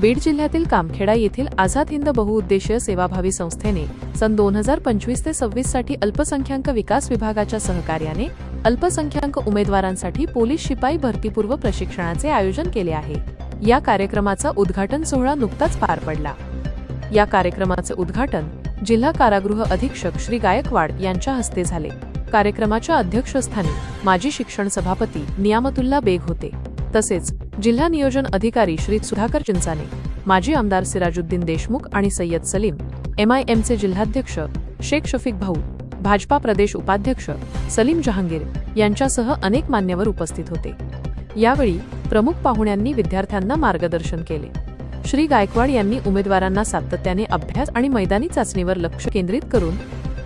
बीड जिल्ह्यातील कामखेडा येथील आझाद हिंद बहुउद्देशीय सेवाभावी संस्थेने सन दोन हजार पंचवीस ते सव्वीससाठी अल्पसंख्याक विकास विभागाच्या सहकार्याने अल्पसंख्याक उमेदवारांसाठी पोलीस शिपाई भरतीपूर्व प्रशिक्षणाचे आयोजन केले आहे. या कार्यक्रमाचा उद्घाटन सोहळा नुकताच पार पडला. या कार्यक्रमाचे उद्घाटन जिल्हा कारागृह अधीक्षक श्री गायकवाड यांच्या हस्ते झाले. कार्यक्रमाच्या अध्यक्षस्थानी माजी शिक्षण सभापती नियामतुल्ला बेग होते. तसेच जिल्हा नियोजन अधिकारी श्री सुधाकर चिंचाने माजी आमदार सिराजुद्दीन देशमुख आणि सय्यद सलीम एमआयएमचे जिल्हाध्यक्ष शेख शफीक भाऊ भाजपा प्रदेश उपाध्यक्ष सलीम जहांगीर यांच्यासह अनेक मान्यवर उपस्थित होते. यावेळी प्रमुख पाहुण्यांनी विद्यार्थ्यांना मार्गदर्शन केले. श्री गायकवाड यांनी उमेदवारांना सातत्याने अभ्यास आणि मैदानी चाचणीवर लक्ष केंद्रित करून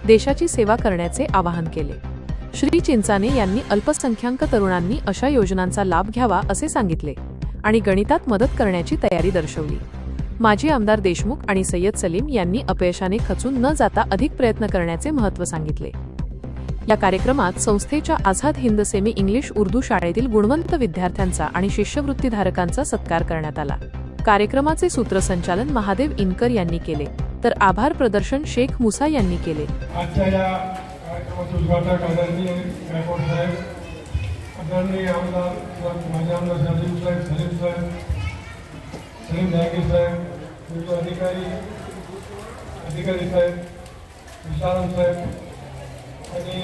देशाची सेवा करण्याचे आवाहन केले. श्री चिंचाने यांनी अल्पसंख्याक तरुणांनी अशा योजनांचा लाभ घ्यावा असे सांगितले आणि गणितात मदत करण्याची तयारी दर्शवली. माजी आमदार देशमुख आणि सय्यद सलीम यांनी अपयशाने खचून न जाता अधिक प्रयत्न करण्याचे महत्त्व सांगितले. या कार्यक्रमात संस्थेच्या आझाद हिंद सेमी इंग्लिश उर्दू शाळेतील गुणवंत विद्यार्थ्यांचा आणि शिष्यवृत्तीधारकांचा सत्कार करण्यात आला. कार्यक्रमाचे सूत्रसंचालन महादेव इनकर यांनी केले तर आभार प्रदर्शन शेख मुसा यांनी केले. आजच्या या कार्यक्रमाचे गायकवाड साहेब आदरणीय आमदार माझे आमदार सलीम साहेब सलीम साहेब सलीम जहांगीर साहेब तुमचे अधिकारी अधिकारी साहेब विशारम साहेब आणि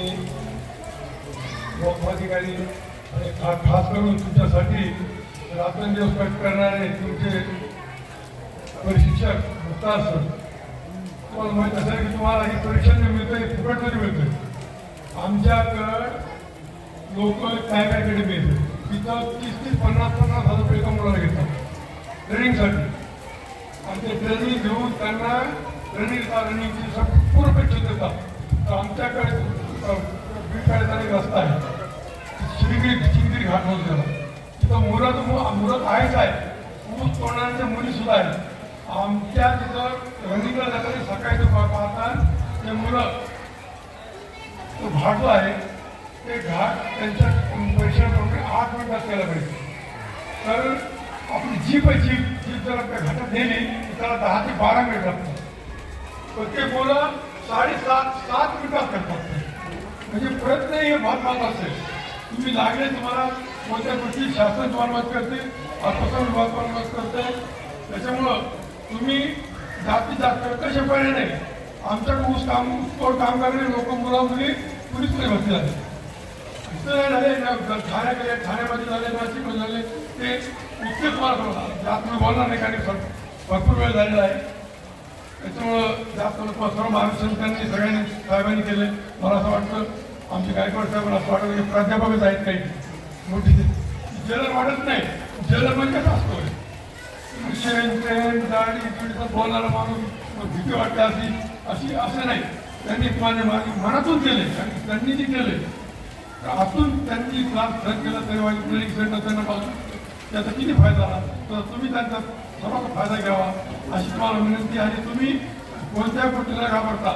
लोकाधिकारी आणि खा खास करून तुमच्यासाठी रात्रंदिवस कट करणारे तुमचे प्रशिक्षक मुक्तार सर तुम्हाला माहीत असेल की तुम्हाला ही परीक्षा जे मिळते तरी मिळते? आमच्याकडं लोक काय काय अकॅडमी तिथं तीस तीस पन्नास पन्नास हजार रुपये एका घेतात ट्रेनिंगसाठी आणि ते ट्रेनिंग घेऊन त्यांना ट्रेनिंग रनिंगची संपूर्ण परीक्षा देतात. तर आमच्याकडे बीडकडे रस्ता आहे. शिंगरी शिंगरी घाट म्हणून त्याला. तिथं मुलं मुलं आहेच आहे. ऊस तोडणाऱ्या मुली सुद्धा आहेत. आमच्या तिथं रनिंगला जाताना सकाळी ते पा- पाहतात ते मुलं घाट जो आहे. ते घाट त्यांच्या पैशाप्रमाणे आठ मिनिटात केला पाहिजे. तर आपली जीप आहे जीप जीप जर त्या घाटात नेली तर त्याला दहा ते बारा मिनिट लागतात प्रत्येक ते मुलं साडेसात सात मिनिटात करतात म्हणजे प्रयत्न हे महत्त्वाचा असेल. तुम्ही लागले तुम्हाला कोणत्या गोष्टी शासन तुम्हाला मदत करते अर्थसंघ विभाग तुम्हाला मदत करते. त्याच्यामुळं तुम्ही जास्तीत जास्त कशा पर्याय नाही. आमच्याकडे ऊस काम ऊसतोड काम करणारे लोक मुला मुली पोलीसमध्ये भरती झाले इथं झाले ठाण्याकडे ठाण्यामध्ये झाले नाशिकमध्ये झाले. ते इतके तुम्हाला जास्त मी बोलणार नाही कारण भरपूर वेळ झालेला आहे. त्याच्यामुळं जास्त लोक सर्व महाराष्ट्रांनी सगळ्यांनी साहेबांनी केले. मला असं वाटतं आमचे गायकवाड साहेबांना असं वाटतं की प्राध्यापकच आहेत काही. मोठी जलर वाढत नाही. जलर म्हणजे कसं असतो? शेण ट्रेन गाडी बोलणारा माणूस भीती वाटते अशी अशी असं नाही. त्यांनी माझ्या माझ्या मनातून केले आणि त्यांनी जे केले आतून त्यांनी क्लास रन केला तरी वाईट ट्रेनिंग सेंटर त्यांना पासून त्याचा किती फायदा झाला तर तुम्ही त्यांचा सर्वांचा फायदा घ्यावा अशी तुम्हाला विनंती आहे तुम्ही कोणत्या गोष्टीला घाबरता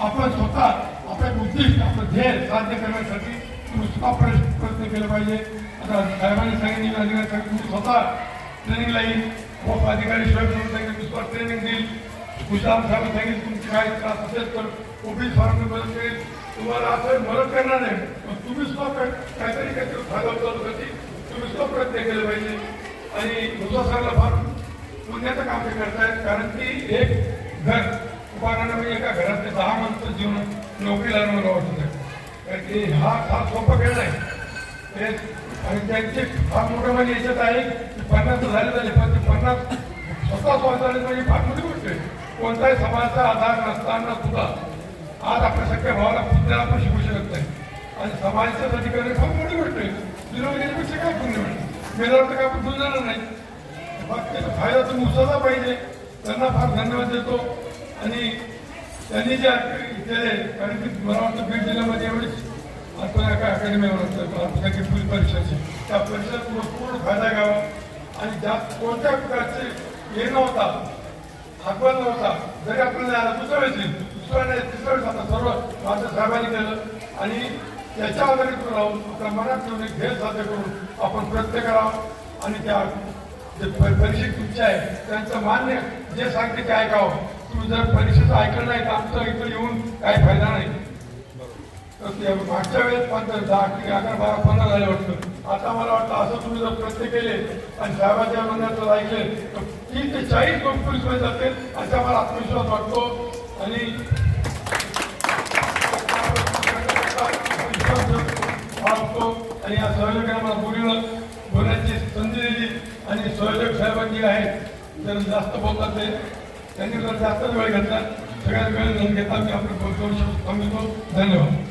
आपण स्वतः आपलं उद्दिष्ट आपलं ध्येय साध्य करण्यासाठी तुम्ही स्वतः प्रयत्न प्रयत्न केले पाहिजे आता साहेबांनी सांगितले अधिकारी तुम्ही स्वतः ट्रेनिंग लाईन व अधिकारी स्वयं सांगितलं स्वतः ट्रेनिंग देईल गुजरात साहेब सांगितलं तुमची काय त्रास असेल तर ऑफिस फार्म मदत करेल तुम्हाला असं मदत करणार नाही. पण तुम्ही सुद्धा काहीतरी काहीतरी फायदा उचलण्यासाठी तुम्ही सुद्धा प्रयत्न केले पाहिजे. आणि दुसरा सरला फार पुण्याचं काम ते करतायत कारण की एक घर उभारण्यानं म्हणजे एका घरातले दहा माणसं जीवन नोकरी लागणार मला वाटत आहे कारण की हा फार सोपा खेळ नाही. आणि त्यांचे फार मोठं म्हणजे याच्यात आहे की पन्नास झाले झाले पण ते पन्नास स्वतः स्वतः झाले म्हणजे फार मोठी गोष्ट आहे. कोणताही समाजाचा आधार नसताना सुद्धा आज आपल्या सगळ्या भावाला पुण्याला पण शिकू शकत नाही. आणि समाजासाठी करणे फार मोठी गोष्ट आहे. विरोधीपेक्षा काय पुण्य मिळतं मेल्यावर तर काय पुढून जाणार नाही. मग त्याचा फायदा तुम्ही उचलला पाहिजे. त्यांना फार धन्यवाद देतो. आणि त्यांनी जे केले कारण की मला वाटतं बीड जिल्ह्यामध्ये एवढीच आपण एका अकॅडमीवर आपल्यासाठी पोलीस परीक्षाची त्या परीक्षेत पूर्ण पूर्ण फायदा घ्यावा. आणि ज्या कोणत्या प्रकारचे हे नव्हता हातभार नव्हता. जरी आपल्याला आला दुसऱ्या वेळेस दुसऱ्या वेळेस तिसऱ्या वेळेस आता सर्व माझ्या साहेबांनी केलं. आणि त्याच्या आधारित राहून आपल्या मनात ठेवून एक ध्येय साध्य करून आपण प्रयत्न करावा आणि त्या जे परीक्षेत तुमचे आहे त्यांचं मान्य जे सांगते ते ऐकावं. तुम्ही जर परीक्षेचं ऐकलं नाही तर आमचं इथं येऊन काही फायदा नाही. मागच्या वेळेस पण दहा किंवा अकरा बारा पंधरा झाले वाटतं. आता मला वाटतं असं तुम्ही जर प्रश्न केले आणि साहेबाच्या म्हणण्याचं ऐकले तर तीस ते चाळीस लोक पोलीसमध्ये जाते असा मला आत्मविश्वास वाटतो. आणि वाटतो. आणि या सहयोगाने मला बोलणं बोलण्याची संधी दिली. आणि सहयोग साहेबांनी आहेत जर जास्त बोलतात ते त्यांनी जर जास्तच वेळ घेतला सगळ्यात वेळ घेता मी आपलं बोलतो शब्द धन्यवाद.